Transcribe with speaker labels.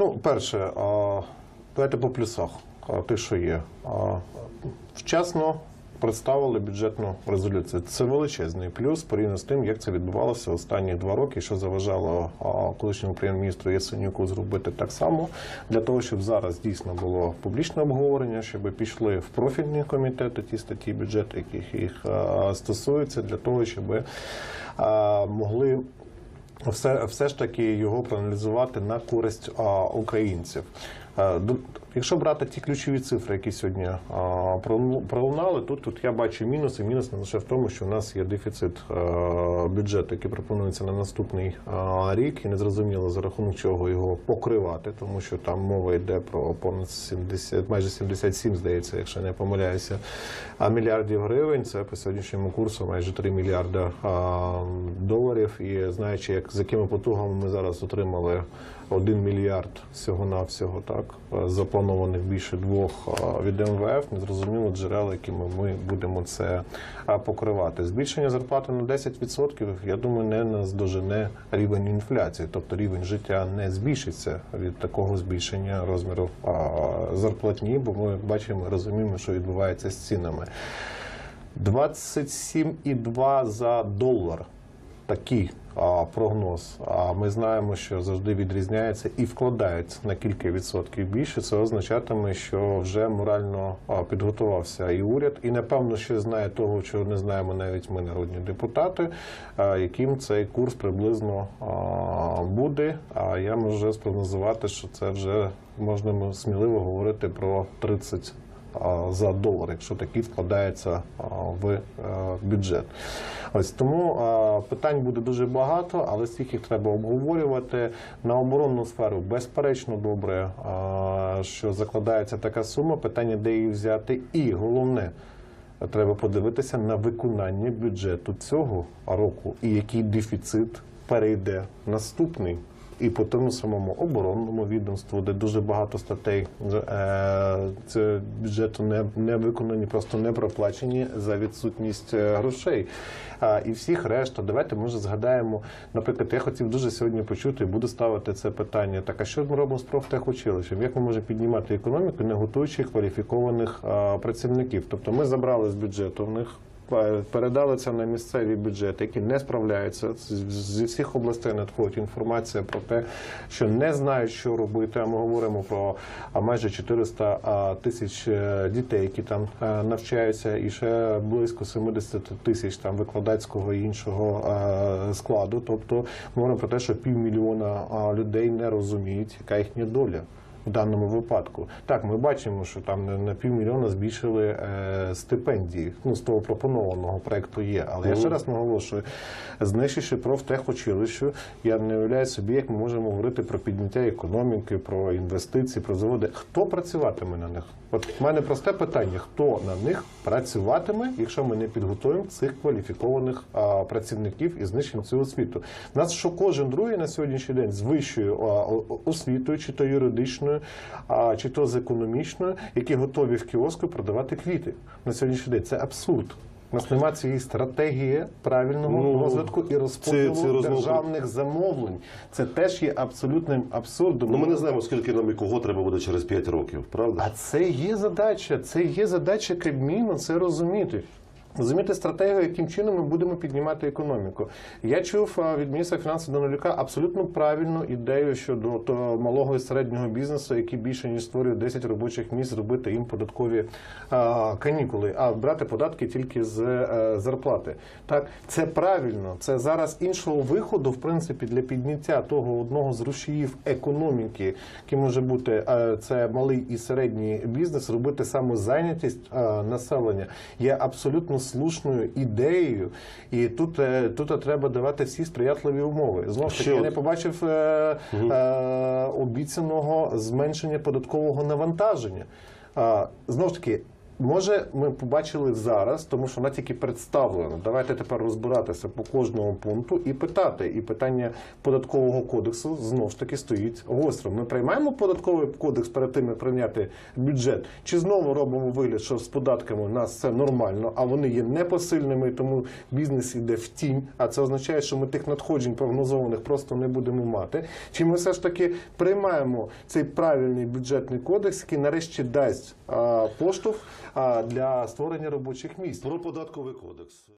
Speaker 1: Ну, перше, давайте по плюсах. Те, що є. Вчасно представили бюджетну резолюцію. Це величезний плюс порівняно з тим, як це відбувалося останні два роки, що заважало колишньому прем'єр-міністру Ясенюку зробити так само для того, щоб зараз дійсно було публічне обговорення, щоб пішли в профільні комітети ті статті бюджету, яких їх а, стосуються, для того, щоб могли все, все ж таки його проаналізувати на користь а, українців. Е, Якщо брати ті ключові цифри, які сьогодні а, пролунали, тут, тут я бачу мінус, і мінус не лише в тому, що в нас є дефіцит е, бюджету, який пропонується на наступний рік, і незрозуміло за рахунок чого його покривати, тому що там мова йде про понад 70, майже 77, здається, якщо не помиляюся, мільярдів гривень. Це по сьогоднішньому курсу майже 3 мільярда доларів. І знаючи, як з якими потугами ми зараз отримали 1 мільярд всього навсього так запланованих більше двох а, від МВФ. Незрозуміло джерела, якими ми будемо це покривати. Збільшення зарплати на 10%, я думаю, не наздожене рівень інфляції, тобто рівень життя не збільшиться від такого збільшення розміру зарплатні, бо ми бачимо, розуміємо, що відбувається з цінами. 27,2 за долар. Такий прогноз. А ми знаємо, що завжди відрізняється і вкладається на кілька відсотків більше. Це означатиме, що вже морально підготувався і уряд, і напевно ще знає того, чого не знаємо навіть ми, народні депутати, яким цей курс приблизно буде. А я можу спрогнозувати, що це вже можна сміливо говорити про 30 а, за долар, якщо такий вкладається в е, бюджет. Ось тому питань буде дуже багато, але всіх їх треба обговорювати. На оборонну сферу безперечно добре, що закладається така сума. Питання, де її взяти, і головне. Треба подивитися на виконання бюджету цього року і який дефіцит перейде наступний. І по тому самому оборонному відомству, де дуже багато статей це бюджету не, не виконані, просто не проплачені за відсутність е, грошей. А, і всіх решта, давайте може згадаємо. Наприклад, я хотів дуже сьогодні почути і буду ставити це питання. Так, а що ми робимо з профтехучилищем? Як ми можемо піднімати економіку, не готуючи кваліфікованих працівників? Тобто ми забрали з бюджету в них. Передали це на місцеві бюджети, які не справляються. Зі всіх областей надходить інформація про те, що не знають, що робити. А ми говоримо про майже 400 тисяч е, дітей, які там е, навчаються, і ще близько 70 тисяч там викладацького і іншого е, складу. Тобто ми говоримо про те, що півмільйона людей не розуміють, яка їхня доля. В даному випадку так ми бачимо, що там на- на півмільйона збільшили е, стипендії. Ну з того пропонованого проекту є. Але я ще раз наголошую, знищивши профтехучилищу, я не уявляю собі, як ми можемо говорити про підняття економіки, про інвестиції, про заводи. Хто працюватиме на них? От в мене просте питання: хто на них працюватиме, якщо ми не підготуємо цих кваліфікованих а, працівників і знищимо цю освіту? Нас що кожен другий на сьогоднішній день з вищою освітою, чи то юридичною, а, чи то з економічною, які готові в кіоску продавати квіти на сьогоднішній день. Це абсурд. У нас немає цієї стратегії правильного
Speaker 2: Ну,
Speaker 1: розвитку і розподілу
Speaker 2: це розмова-
Speaker 1: державних замовлень. Це теж є абсолютним абсурдом.
Speaker 2: Ну ми не знаємо, скільки нам і кого треба буде через 5 років, правда?
Speaker 1: А це є задача, це є задача Кабміну, це розуміти. Розуміти стратегію, яким чином ми будемо піднімати економіку. Я чув від міністра фінансів Данилюка абсолютно правильну ідею щодо малого і середнього бізнесу, який більше ніж створює 10 робочих місць, зробити їм податкові канікули, а брати податки тільки з е, зарплати. Так, це правильно. Це зараз іншого виходу, в принципі, для підняття того одного з рушіїв економіки, який може бути е, це малий і середній бізнес, робити самозайнятість е, населення є абсолютно слушною ідеєю, і тут, е, тут треба давати всі сприятливі умови. Знову ж таки, я не побачив е, е, обіцяного зменшення податкового навантаження. Е, знову ж таки, Може, ми побачили зараз, тому що вона тільки представлена. Давайте тепер розбиратися по кожному пункту і питати. І питання податкового кодексу знов ж таки стоїть гостро. Ми приймаємо податковий кодекс перед тим, як прийняти бюджет, чи знову робимо вигляд, що з податками у нас все нормально, а вони є непосильними, тому бізнес йде в тінь. А це означає, що ми тих надходжень прогнозованих просто не будемо мати. Чи ми все ж таки приймаємо цей правильний бюджетний кодекс, який нарешті дасть поштовх для створення робочих місць?
Speaker 2: Про податковий кодекс.